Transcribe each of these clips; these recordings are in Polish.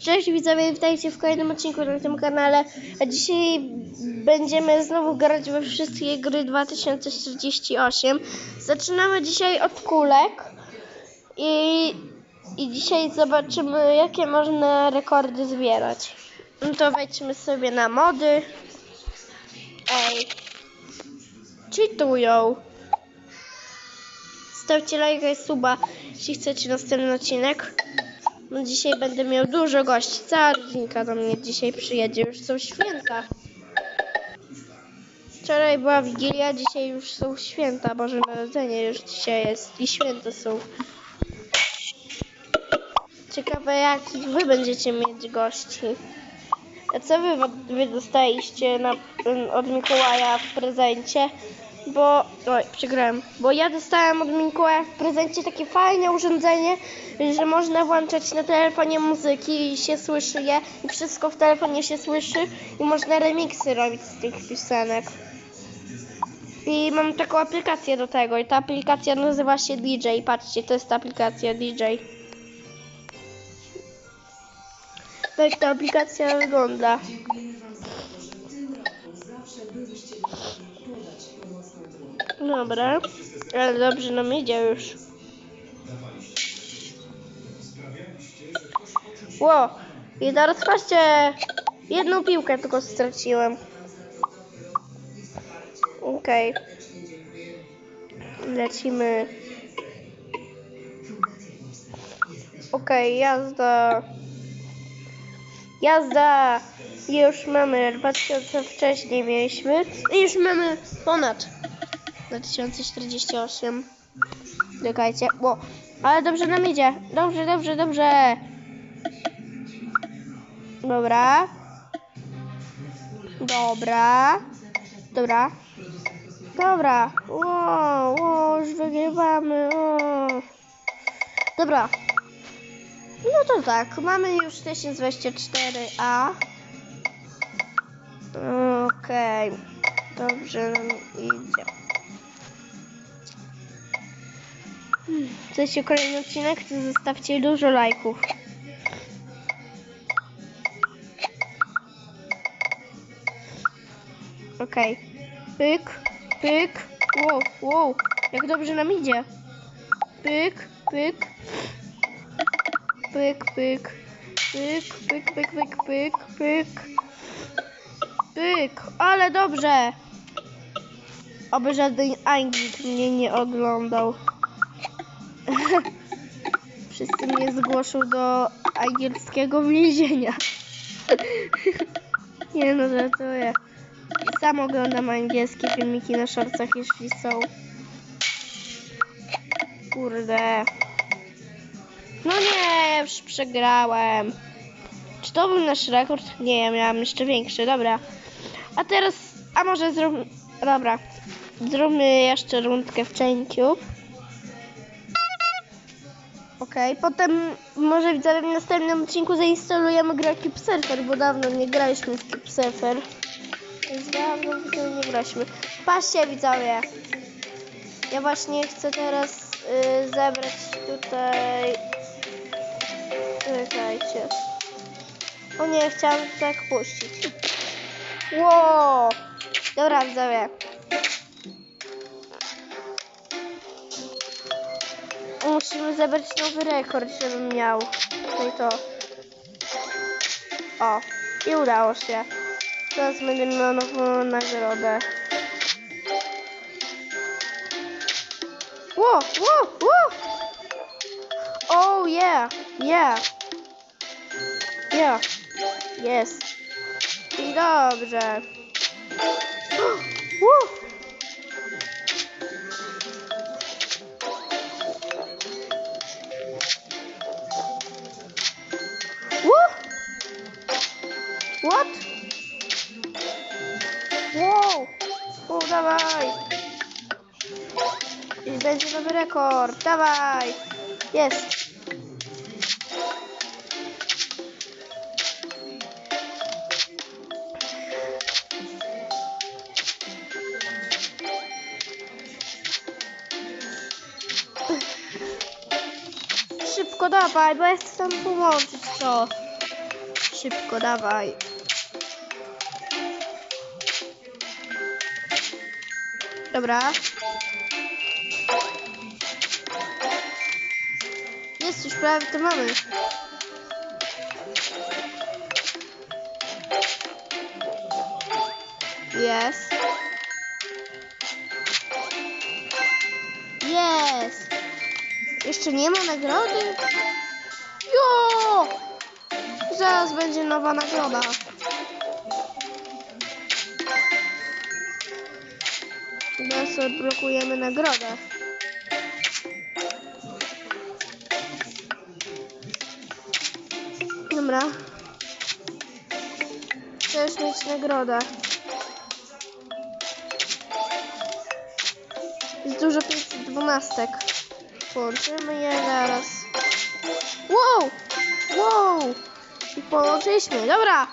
Cześć widzowie, witajcie w kolejnym odcinku na tym kanale. A dzisiaj będziemy znowu grać we wszystkie gry 2048. Zaczynamy dzisiaj od kulek i, i dzisiaj zobaczymy jakie można rekordy zbierać. No to wejdźmy sobie na mody. Ej, cheatują. Stawcie lajka i suba, jeśli chcecie następny odcinek. No dzisiaj będę miał dużo gości. Cała rodzinka do mnie dzisiaj przyjedzie. Już są święta. Wczoraj była Wigilia, dzisiaj już są święta. Boże Narodzenie już dzisiaj jest i święta są. Ciekawe jakich wy będziecie mieć gości. A co wy, wy dostaliście na, od Mikołaja w prezencie? Bo, oj, przegrałem, bo ja dostałem od Mikołaja w prezencie takie fajne urządzenie, że można włączać na telefonie muzyki i się słyszy je i wszystko w telefonie się słyszy i można remiksy robić z tych piosenek. I mam taką aplikację do tego i ta aplikacja nazywa się DJ. Patrzcie, to jest ta aplikacja DJ. Tak ta aplikacja wygląda. Dobra, ale dobrze nam idzie już. Ło, i teraz patrzcie, jedną piłkę tylko straciłem. Okej. Lecimy. Okej, jazda. Jazda! Już mamy 2000 wcześniej mieliśmy. I już mamy ponad 2048. Czekajcie. Ło, ale dobrze nam idzie. Dobrze, dobrze, dobrze. Dobra. Dobra. Dobra. Dobra. Ło, ło, już wygrywamy. O. Dobra. No to tak, mamy już 1024A. Okej. Dobrze nam idzie. Chcecie kolejny odcinek? To zostawcie dużo lajków. Okej. Pyk, pyk. Wow, wow. Jak dobrze nam idzie. Pyk, pyk. Pyk, pyk. Pyk, pyk, pyk, pyk, pyk, pyk. Pyk. Ale dobrze. Oby żaden Anglik mnie nie oglądał. Wszyscy mnie zgłoszą do angielskiego więzienia. nie no, żartuję. Sam oglądam angielskie filmiki na shortcach, jeśli są. Kurde. No nie, już przegrałem. Czy to był nasz rekord? Nie, ja miałam jeszcze większy, dobra. A teraz, a może zróbmy, dobra. Zróbmy jeszcze rundkę w Chain Okej, potem może widzowie w następnym odcinku zainstalujemy grę Cube Surfer, bo dawno nie graliśmy w Cube Surfer. Już dawno nie graliśmy. Patrzcie widzowie. Ja właśnie chcę teraz y, zebrać tutaj... Czekajcie. O nie, chciałam tak puścić. Wow! Dobra widzowie. Musimy zebrać nowy rekord, żebym miał tutaj to. O, i udało się. Teraz będę miał nową nagrodę. Ło, ło, ło! Oh yeah, yeah. Yeah, jest. I dobrze. Ło! Wow! O, dawaj! I będzie nowy rekord. Dawaj! Jest! Szybko dawaj, bo ja chcę tam połączyć to. Szybko, dawaj. Dobra. Jest już prawie to mamy. Jest. Jest. Jeszcze nie ma nagrody? Jo! Zaraz będzie nowa nagroda. Teraz sobie blokujemy nagrodę. Dobra. Chcesz mieć nagrodę. Jest dużo 512. Połączymy je zaraz. Wow! Wow! I połączyliśmy. Dobra.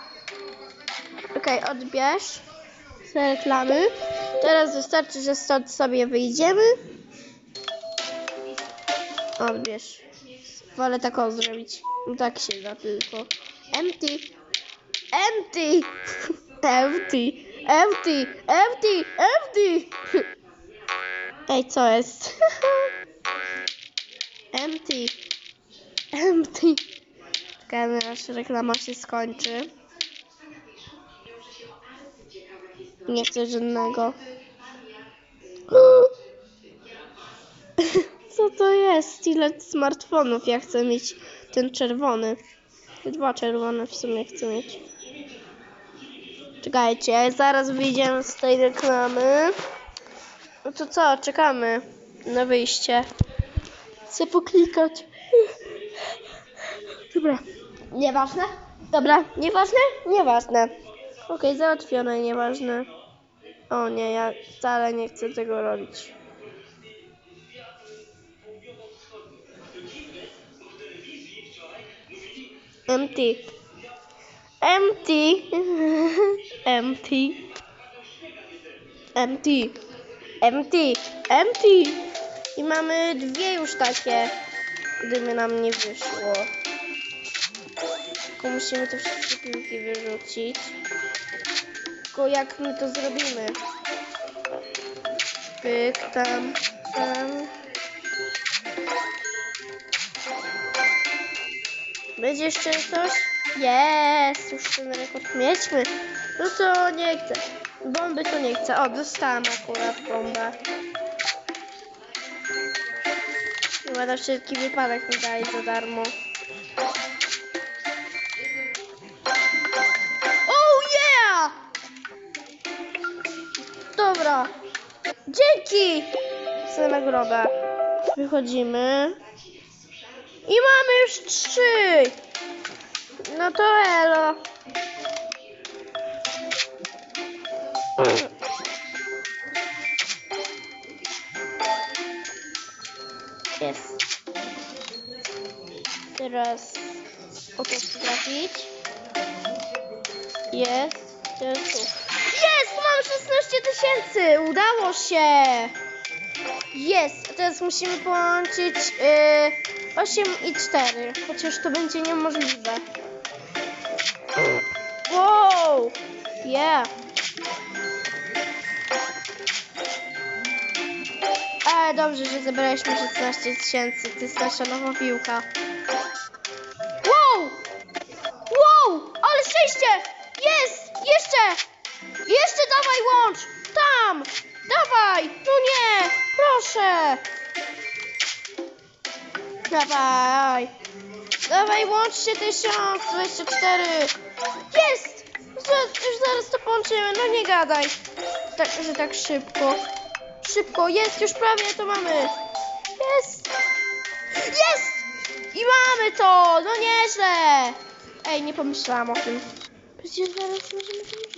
Okej, odbierz te reklamy. Teraz wystarczy, że stąd sobie wyjdziemy. Odbierz. Wolę taką zrobić. Tak się da tylko. Empty. Empty. Empty. Empty. Empty. Empty. Ej, co jest? Empty. Empty. Czekamy aż reklama się skończy. Nie chcę żadnego. Co to jest? Ile smartfonów? Ja chcę mieć ten czerwony. Dwa czerwone w sumie chcę mieć. Czekajcie, zaraz wyjdziemy z tej reklamy. No to co, czekamy na wyjście. Chcę poklikać. Dobra, nieważne? Dobra, nieważne? Nieważne. Okej, załatwione, nieważne. O nie, ja wcale nie chcę tego robić. Empty. Empty. Empty. Empty. Empty. Empty. I mamy dwie już takie, gdyby nam nie wyszło. Tylko musimy te wszystkie piłki wyrzucić. Tylko jak my to zrobimy? Pyk, tam, tam. Będzie jeszcze coś? Jest! Już ten rekord mieliśmy. No to nie chcę. Bomby to nie chcę. O, dostałam akurat bombę. Chyba na wszelki wypadek mi dali za darmo. Dobra. Dzięki za nagrodę. Wychodzimy. I mamy już trzy. No to elo. Jest. Teraz o to trafić. Jest. Teraz. Jest! Mam 16 tysięcy! Udało się! Jest! Teraz musimy połączyć y, 8 i 4. Chociaż to będzie niemożliwe. Wow! Yeah! Ale dobrze, że zebraliśmy 16 tysięcy. To jest nasza nowa piłka. Wow! Wow! Ale szczęście! Jest! Jeszcze! Jeszcze dawaj łącz! Tam! Dawaj! No nie! Proszę! Dawaj! Dawaj, łączcie 1024! Jest! Już zaraz to połączymy, no nie gadaj. Tak, że tak szybko. Szybko, jest, już prawie to mamy. Jest! Jest! I mamy to! No nieźle! Ej, nie pomyślałam o tym. Przecież zaraz możemy to.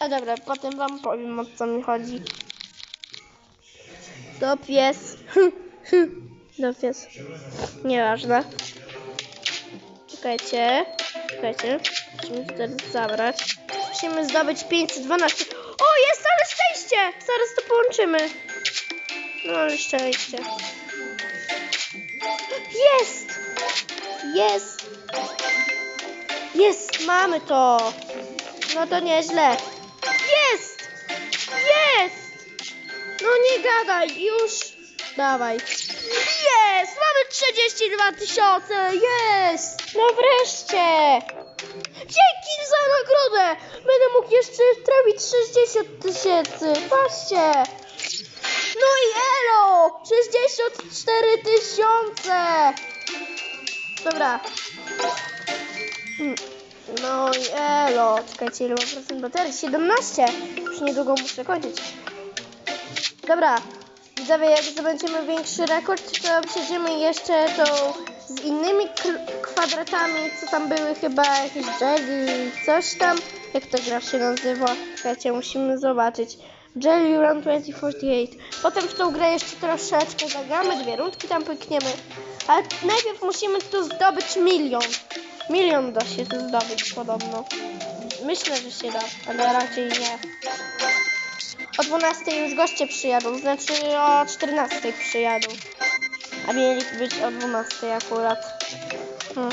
A dobra, potem wam powiem o co mi chodzi. To pies. To pies. Nieważne. Czekajcie. Czekajcie. Musimy wtedy zabrać. Musimy zdobyć 512. O, jest, ale szczęście! Zaraz to połączymy. No, ale szczęście. Jest! Jest! Jest, mamy to. No to nieźle. Jest! Jest! No nie gadaj, już. Dawaj. Jest! Mamy 32 tysiące! Jest! No wreszcie! Dzięki za nagrodę! Będę mógł jeszcze trafić 60 tysięcy. Patrzcie! No i elo! 64 tysiące! Dobra. Mm, i elo. Czekajcie, ile mam procent baterii? 17. Już niedługo muszę kończyć. Dobra. Widzowie, jak zdobędziemy większy rekord, to przejdziemy jeszcze to z innymi kwadratami, co tam były chyba jakieś jelly, coś tam. Jak ta gra się nazywa? Czekajcie, musimy zobaczyć. Jelly Run 2048. Potem w tą grę jeszcze troszeczkę zagramy, dwie rundki tam pykniemy. Ale najpierw musimy tu zdobyć milion. Milion da się zdobyć podobno. Myślę, że się da, ale raczej nie. O 12 już goście przyjadą, znaczy o 14 przyjadą. A mieli być o 12 akurat. Hmm.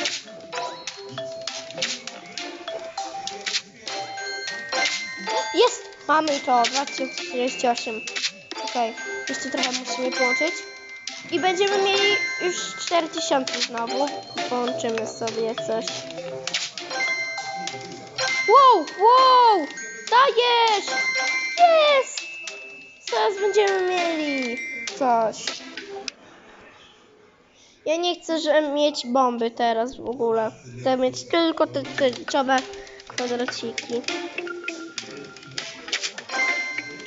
Jest! Mamy to, 2048. Okej, jeszcze trochę musimy połączyć. I będziemy mieli już 4000 znowu. Połączymy sobie coś. Wow, wow! Dajesz! Jest! Zaraz będziemy mieli coś. Ja nie chcę że mieć bomby teraz w ogóle. Chcę mieć tylko te tęczowe kwadraciki.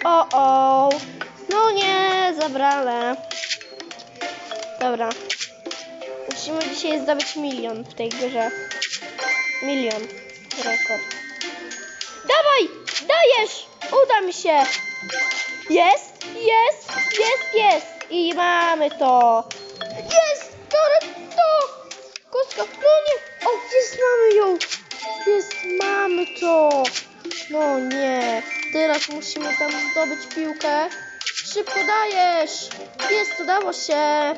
O, o! No nie, zabrale. Dobra. Musimy dzisiaj zdobyć milion w tej grze. Milion. Rekord. Dawaj! Dajesz! Uda mi się! Jest! Jest! Jest! Jest! I mamy to! Jest! To! to! Kostka! No nie! O, jest! Mamy ją! Jest! Mamy to! No nie! Teraz musimy tam zdobyć piłkę. Szybko dajesz! Jest! Udało się!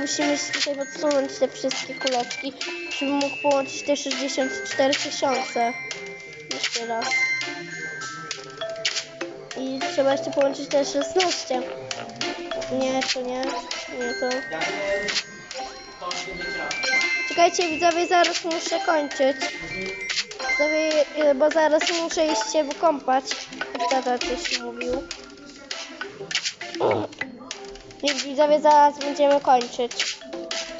Musimy się tutaj podsunąć te wszystkie kuleczki, żebym mógł połączyć te 64 tysiące. Jeszcze raz. I trzeba jeszcze połączyć te 16. Nie, to nie. Nie to. Czekajcie widzowie, zaraz muszę kończyć. Widzowie, bo zaraz muszę iść się wykąpać. Jak tata coś mówił. Więc widzowie, zaraz będziemy kończyć.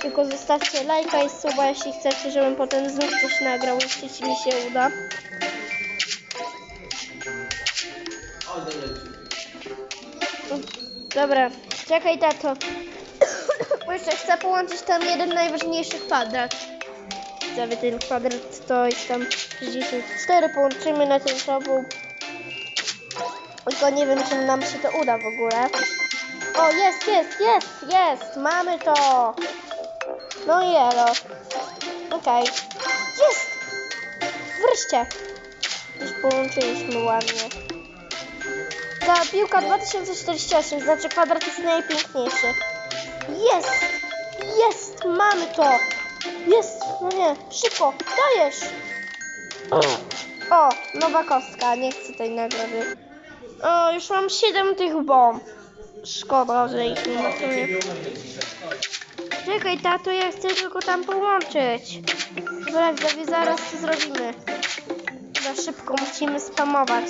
Tylko zostawcie lajka i suba, jeśli chcecie, żebym potem znów coś nagrał, jeśli mi się uda. Dobra, czekaj tato. Bo jeszcze chcę połączyć tam jeden najważniejszy kwadrat. Widzowie, ten kwadrat to jest tam 64, połączymy na ten sobą. Tylko nie wiem, czy nam się to uda w ogóle. O, jest, jest, jest, jest, mamy to. No i elo. Okej. Jest! Wreszcie. Już połączyliśmy ładnie. Ta piłka 2048, znaczy kwadrat jest najpiękniejszy. Jest! Jest! Mamy to! Jest! No nie, szybko, dajesz! O, nowa kostka, nie chcę tej nagrody. O, już mam 7 tych bomb. Szkoda, że ich nie ma w sumie. Czekaj, tato, ja chcę tylko tam połączyć. Dobra, widzowie, zaraz to zrobimy. Za szybko musimy spamować.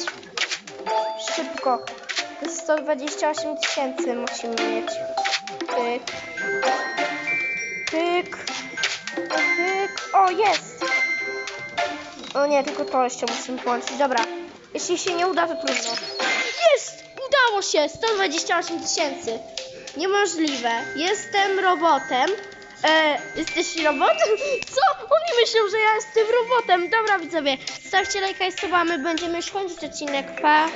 Szybko. 128 tysięcy musimy mieć. Pyk. Pyk. Pyk. O, jest! O nie, tylko to jeszcze musimy połączyć. Dobra. Jeśli się nie uda, to trudno. Udało się! 128 tysięcy. Niemożliwe. Jestem robotem. E, jesteś robotem? Co? Oni myślą, że ja jestem robotem. Dobra widzowie, stawcie lajka i suba, my będziemy już kończyć odcinek. Pa!